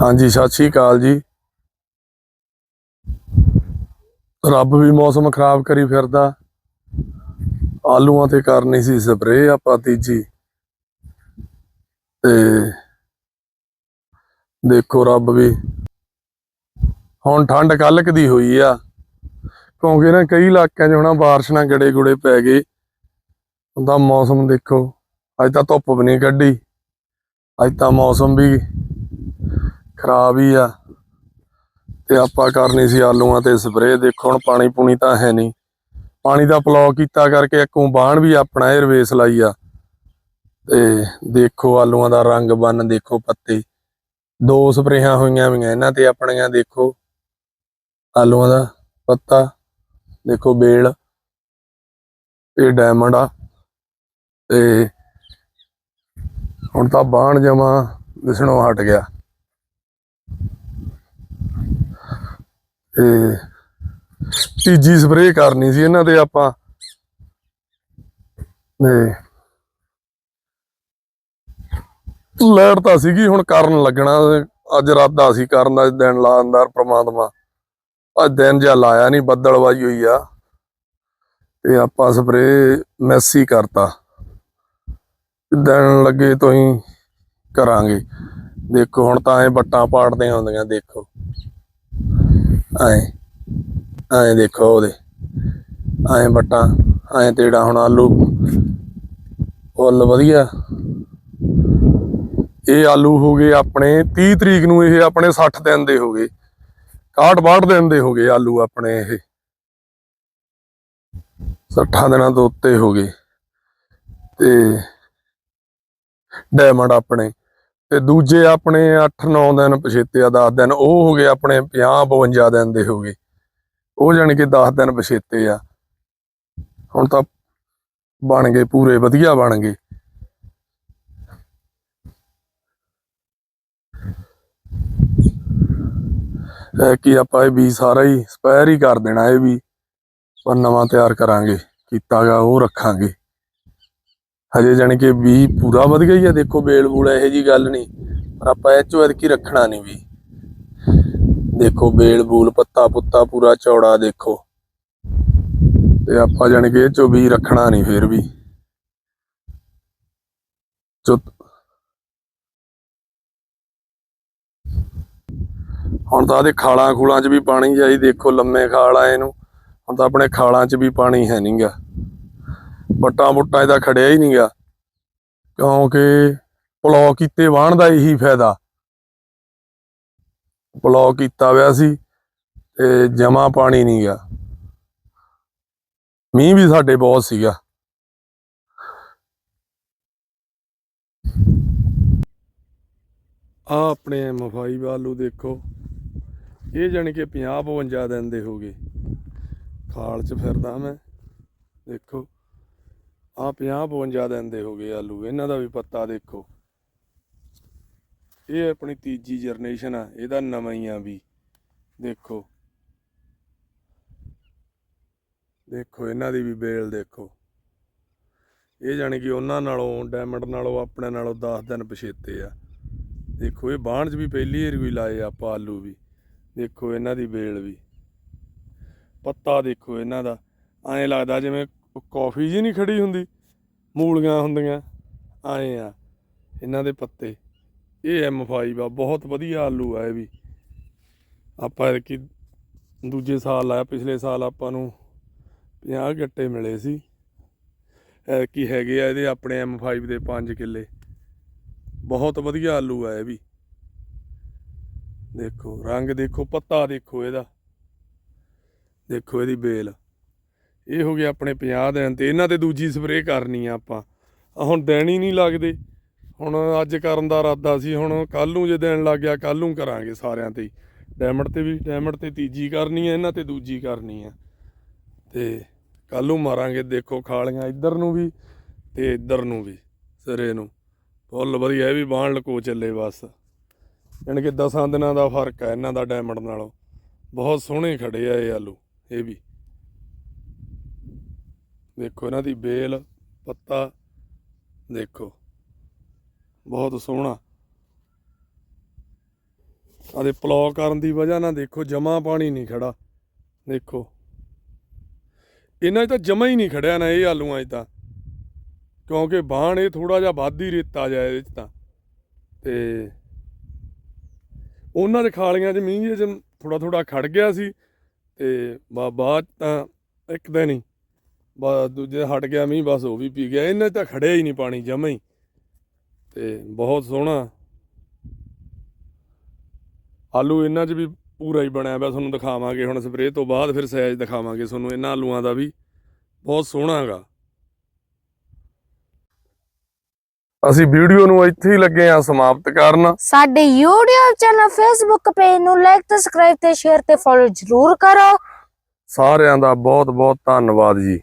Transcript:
ਹਾਂਜੀ, ਸਤਿ ਸ਼੍ਰੀ ਅਕਾਲ ਜੀ। ਰੱਬ ਵੀ ਮੌਸਮ ਖਰਾਬ ਕਰੀ ਫਿਰਦਾ। ਆਲੂਆਂ ਤੇ ਕਰਨੀ ਸੀ ਸਪਰੇ ਆਪਾਂ ਤੀਜੀ। ਤੇ ਦੇਖੋ ਰੱਬ ਵੀ। ਹੁਣ ਠੰਡ ਕੱਲ੍ਹ ਕੁ ਦੀ ਹੋਈ ਆ। ਕਿਉਂਕਿ ਨਾ ਕਈ ਇਲਾਕਿਆਂ 'ਚ ਹੁਣ ਬਾਰਿਸ਼ ਨਾਲ ਗੜੇ ਗੁੜੇ ਪੈ ਗਏ। ਉਹਦਾ ਮੌਸਮ ਦੇਖੋ, ਅੱਜ ਤਾਂ ਧੁੱਪ ਵੀ ਨਹੀਂ ਕੱਢੀ। ਅੱਜ ਤਾਂ ਮੌਸਮ ਵੀ ਖਰਾਬ ਹੀ ਆ। ਤੇ ਆਪਾਂ ਕਰਨੀ ਸੀ ਆਲੂਆਂ ਤੇ ਸਪਰੇਅ। ਦੇਖੋ, ਹੁਣ ਪਾਣੀ ਪੂਣੀ ਤਾਂ ਹੈ ਨਹੀਂ। ਪਾਣੀ ਦਾ ਪਲੌ ਕੀਤਾ ਕਰਕੇ ਇੱਕੋਂ ਬਾਣ ਵੀ ਆਪਣਾ ਇਹ ਲਾਈ ਆ। ਤੇ ਦੇਖੋ, ਆਲੂਆਂ ਦਾ ਰੰਗ ਬੰਨ, ਦੇਖੋ ਪੱਤੇ। ਦੋ ਸਪਰੇਹਾਂ ਹੋਈਆਂ ਹੋਈਆਂ ਇਹਨਾਂ ਤੇ ਆਪਣੀਆਂ, ਦੇਖੋ। ਆਲੂਆਂ ਦਾ ਪੱਤਾ, ਦੇਖੋ ਬੇਲ, ਇਹ ਡਾਇਮੰਡ ਆ। ਤੇ ਹੁਣ ਤਾਂ ਬਾਣ ਜਮਾ ਦਿਸਣੋਂ ਹਟ ਗਿਆ। ਤੇ ਤੀਜੀ ਸਪਰੇਅ ਕਰਨੀ ਸੀ ਇਹਨਾਂ ਤੇ ਆਪਾਂ। ਤੇ ਲੈਟ ਤਾਂ ਸੀਗੀ, ਹੁਣ ਕਰਨ ਲੱਗਣਾ। ਅੱਜ ਰਾਦਾ ਸੀ ਕਰਨ ਦਾ ਦਿਨ ਲਾ ਅੰਦਰ ਪ੍ਰਮਾਤਮਾ। ਅੱਜ ਦਿਨ ਜਿਹਾ ਲਾਇਆ ਨਹੀਂ ਬੱਦਲਵਾਈ ਹੋਈ ਆ। ਤੇ ਆਪਾਂ ਸਪਰੇ ਮੈਸੀ ਕਰਤਾ। ਦਿਨ ਲੱਗੇ ਤੋਂ ਹੀ ਕਰਾਂਗੇ। ਦੇਖੋ, ਹੁਣ ਤਾਂ ਐ ਬੱਟਾਂ ਪਾੜਦੇ ਆਉਂਦੀਆਂ ਦੇਖੋ। ਐ ਐ ਦੇਖੋ ਉਹਦੇ। ਐ ਬੱਟਾਂ ਐ ਤੇੜਾ ਹੁਣ ਆਲੂ। ਫੁੱਲ ਵਧੀਆ। ਇਹ ਆਲੂ ਹੋ ਗਏ ਆਪਣੇ 30 ਤਰੀਕ ਨੂੰ, ਇਹ ਆਪਣੇ 60 ਦਿਨ ਦੇ ਹੋ ਗਏ। 61 62 ਦਿਨ ਦੇ ਹੋ ਗਏ ਆਲੂ ਆਪਣੇ ਇਹ। 60 ਦਿਨਾਂ ਤੋਂ ਉੱਤੇ ਹੋ ਗਏ। ਤੇ ਡਾਇਮੰਡ ਆਪਣੇ। ਤੇ ਦੂਜੇ ਆਪਣੇ 8-9 ਦਿਨ ਪਛੇਤੇ ਆ 10 ਦਿਨ, ਉਹ ਹੋ ਗਏ ਆਪਣੇ 50-52 ਦਿਨ ਦੇ ਹੋ ਗਏ। ਉਹ ਜਾਣੀ ਕਿ 10 ਦਿਨ ਪਛੇਤੇ ਆ। ਹੁਣ ਤਾਂ ਬਣ ਗਏ, ਪੂਰੇ ਵਧੀਆ ਬਣ ਗਏ। ਇਹ ਕੀ ਆਪਾਂ ਇਹ ਵੀ ਸਾਰਾ ਹੀ ਸਪੈਰ ਹੀ ਕਰ ਦੇਣਾ, ਇਹ ਵੀ। ਪਰ ਨਵਾਂ ਤਿਆਰ ਕਰਾਂਗੇ ਕੀਤਾਗਾ ਉਹ ਰੱਖਾਂਗੇ। ਹਜੇ ਜਾਣੀ ਕਿ ਵੀ ਪੂਰਾ ਵਧ ਗਈ ਆ, ਦੇਖੋ ਬੇਲ ਬੂਲ ਇਹੋ ਜੀ ਗੱਲ ਨਹੀਂ, ਪਰ ਆਪਾਂ ਇਹ ਚੋਂ ਕੀ ਰੱਖਣਾ ਨਹੀਂ ਵੀ। ਦੇਖੋ ਬੇਲ ਬੂਲ, ਪੱਤਾ ਪੁੱਤਾ ਪੂਰਾ ਚੌੜਾ ਦੇਖੋ। ਤੇ ਆਪਾਂ ਜਾਣੀ ਕਿ ਇਹ ਚੋਂ ਵੀ ਰੱਖਣਾ ਨਹੀਂ ਫਿਰ ਵੀ। ਚੋ ਹੁਣ ਤਾਂ ਇਹਦੇ ਖਾਲਾਂ ਖੂਲਾਂ 'ਚ ਵੀ ਪਾਣੀ ਜਾਈ ਦੇਖੋ ਲੰਮੇ ਖਾਲ ਆ ਇਹਨੂੰ। ਹੁਣ ਤਾਂ ਆਪਣੇ ਖਾਲਾਂ 'ਚ ਵੀ ਪਾਣੀ ਹੈ ਨਹੀਂਗਾ ਵੱਟਾਂ ਬੁੱਟਾਂ ਇਹਦਾ ਖੜਿਆ ਹੀ ਨਹੀਂ ਨਹੀਂਗਾ ਕਿਉਂਕਿ ਪਲੌ ਕੀਤੇ ਵਾਹਣ ਦਾ ਇਹੀ ਫਾਇਦਾ। ਪਲੌ ਕੀਤਾ ਹੋਇਆ ਸੀ ਤੇ ਜਮਾ ਪਾਣੀ ਨਹੀਂ ਗਿਆ ਮੀਂਹ ਵੀ ਸਾਡੇ ਬਹੁਤ ਸੀਗਾ। ਆ ਆਪਣੇ ਮਫ਼ਾਈ ਵਾਲੂ ਦੇਖੋ। ਇਹ ਜਾਣੀ ਕਿ 50 52 ਦਿਨ ਦੇ ਹੋ ਗਏ। ਖਾਲ 'ਚ ਫਿਰਦਾ ਮੈਂ। ਦੇਖੋ। ਆ 50 52 ਦਿਨ ਦੇ ਹੋ ਗਏ ਆਲੂ। ਇਹਨਾਂ ਦਾ ਵੀ ਪੱਤਾ ਦੇਖੋ। ਇਹ ਆਪਣੀ ਤੀਜੀ ਜਨਰੇਸ਼ਨ ਆ, ਇਹਦਾ ਨਵਾਂ ਹੀ ਆ ਵੀ। ਦੇਖੋ। ਦੇਖੋ, ਇਹਨਾਂ ਦੀ ਵੀ ਬੇਲ ਦੇਖੋ। ਇਹ ਜਾਣੀ ਕਿ ਉਹਨਾਂ ਨਾਲੋਂ, ਡਾਇਮੰਡ ਨਾਲੋਂ, ਆਪਣੇ ਨਾਲੋਂ 10 ਦਿਨ ਪਛੇਤੇ ਆ। ਦੇਖੋ, ਇਹ ਬਾਣ 'ਚ ਵੀ ਪਹਿਲੀ ਵਾਰ ਵੀ ਲਾਏ ਆਪਾਂ ਆਲੂ ਵੀ। ਦੇਖੋ, ਇਹਨਾਂ ਦੀ ਬੇਲ ਵੀ। ਪੱਤਾ ਦੇਖੋ, ਇਹਨਾਂ ਦਾ। ਐਂ ਲੱਗਦਾ ਜਿਵੇਂ ਕਾਫੀ ਜੀ ਨਹੀਂ ਖੜੀ ਹੁੰਦੀ। ਮੂਲੀਆਂ ਹੁੰਦੀਆਂ। ਆਏ ਆ। ਇਹਨਾਂ ਦੇ ਪੱਤੇ। ਇਹ M5 ਆ। ਬਹੁਤ ਵਧੀਆ ਆਲੂ ਆ ਇਹ ਵੀ। ਆਪਾਂ ਕਿ ਦੂਜੇ ਸਾਲ ਲਾਇਆ ਪਿਛਲੇ ਸਾਲ ਆਪਾਂ ਨੂੰ 50 ਗੱਟੇ ਮਿਲੇ ਸੀ। ਕੀ ਹੈਗੇ ਆ ਇਹਦੇ ਆਪਣੇ M5 ਦੇ 5 ਕਿੱਲੇ। ਬਹੁਤ ਵਧੀਆ ਆਲੂ ਆ ਇਹ ਵੀ। ਦੇਖੋ, ਰੰਗ ਦੇਖੋ, ਪੱਤਾ ਦੇਖੋ ਇਹਦਾ। ਦੇਖੋ ਇਹਦੀ ਬੇਲ। ਇਹ ਹੋ ਗਿਆ ਆਪਣੇ 50 ਦਿਨ ਤੇ। ਇਹਨਾਂ ਤੇ ਦੂਜੀ ਸਪਰੇਅ ਕਰਨੀ ਆ ਆਪਾਂ। ਹੁਣ ਦਿਨ ਹੀ ਨਹੀਂ ਲੱਗਦੇ। ਹੁਣ ਅੱਜ ਕਰਨ ਦਾ ਇਰਾਦਾ ਸੀ, ਹੁਣ ਕੱਲ ਨੂੰ ਜੇ ਦੇਣ ਲੱਗ ਗਿਆ ਕੱਲ ਨੂੰ ਕਰਾਂਗੇ ਸਾਰਿਆਂ ਤੇ ਡਾਇਮੰਡ ਤੇ ਵੀ ਡਾਇਮੰਡ ਤੇ ਤੀਜੀ ਕਰਨੀ ਆ, ਇਹਨਾਂ ਤੇ ਦੂਜੀ ਕਰਨੀ ਆ। ਤੇ ਕੱਲ ਨੂੰ ਮਾਰਾਂਗੇ, ਦੇਖੋ ਖਾਲੀਆਂ ਇੱਧਰ ਨੂੰ ਵੀ ਤੇ ਇੱਧਰ ਨੂੰ ਵੀ, ਸਿਰੇ ਨੂੰ। ਫੁੱਲ ਵਧੀਆ, ਇਹ ਵੀ ਬਾਣ ਲਕੋ ਚੱਲੇ ਬਸ। ਯਾਨੀ ਕਿ 10 ਦਿਨਾਂ ਦਾ ਫ਼ਰਕ ਹੈ ਇਹਨਾਂ ਦਾ ਡਾਇਮੰਡ ਨਾਲੋਂ। ਬਹੁਤ ਸੋਹਣੇ ਖੜੇ ਆ ਇਹ ਆਲੂ, ਇਹ ਵੀ। ਦੇਖੋ ਇਹਨਾਂ ਦੀ ਬੇਲ, ਪੱਤਾ, ਦੇਖੋ। ਬਹੁਤ ਸੋਹਣਾ। ਆਦੇ ਪਲੌ ਕਰਨ ਦੀ ਵਜ੍ਹਾ ਨਾਲ ਦੇਖੋ ਜਮਾ ਪਾਣੀ ਨਹੀਂ ਖੜਾ। ਦੇਖੋ। ਇਹਨਾਂ 'ਚ ਤਾਂ ਜਮਾ ਹੀ ਨਹੀਂ ਖੜਿਆ ਨਾ ਇਹ ਆਲੂਆਂ 'ਚ ਤਾਂ। ਕਿਉਂਕਿ ਬਾਣ ਇਹ ਥੋੜਾ ਜਿਹਾ ਵੱਧ ਹੀ ਰੇਤਾ ਜਾਏ ਇਹਦੇ 'ਚ ਤਾਂ। ਤੇ ਉਹਨਾਂ ਦੇ ਖਾਲੀਆਂ 'ਚ ਮੀਂਹ ਜਿਹੇ 'ਚ ਥੋੜਾ ਥੋੜਾ ਖੜ ਗਿਆ ਸੀ। ਤੇ ਬਾਅਦ 'ਚ ਤਾਂ ਇੱਕ ਦਿਨ ਹੀ ਬਾ ਦੂਜੇ ਹਟ ਗਿਆ ਮੀਂਹ ਬਸ ਉਹ ਵੀ ਪੀ ਗਿਆ। ਇਹਨਾਂ ਤਾਂ ਖੜਿਆ ਹੀ ਨਹੀਂ ਪਾਣੀ ਜਮਾ ਹੀ। ਤੇ ਬਹੁਤ ਸੋਹਣਾ। ਆਲੂ ਇਹਨਾਂ 'ਚ ਵੀ ਪੂਰਾ ਹੀ ਬਣਿਆ ਪਿਆ ਤੁਹਾਨੂੰ ਦਿਖਾਵਾਂਗੇ ਹੁਣ ਸਪਰੇਅ ਤੋਂ ਬਾਅਦ ਫਿਰ ਸਾਈਜ਼ ਦਿਖਾਵਾਂਗੇ ਤੁਹਾਨੂੰ ਇਹਨਾਂ ਆਲੂਆਂ ਦਾ ਵੀ। ਬਹੁਤ ਸੋਹਣਾ ਹੈਗਾ। ਅਸੀਂ ਵੀਡੀਓ ਨੂੰ ਇੱਥੇ ਹੀ ਲੱਗੇ ਆ ਸਮਾਪਤ ਕਰਨ। ਸਾਡੇ YouTube ਚੈਨਲ Facebook ਪੇਜ ਨੂੰ ਲਾਈਕ ਤੇ ਸਬਸਕ੍ਰਾਈਬ ਤੇ ਸ਼ੇਅਰ ਤੇ ਫੋਲੋ ਜ਼ਰੂਰ ਕਰੋ। ਸਾਰਿਆਂ ਦਾ ਬਹੁਤ ਬਹੁਤ ਧੰਨਵਾਦ ਜੀ।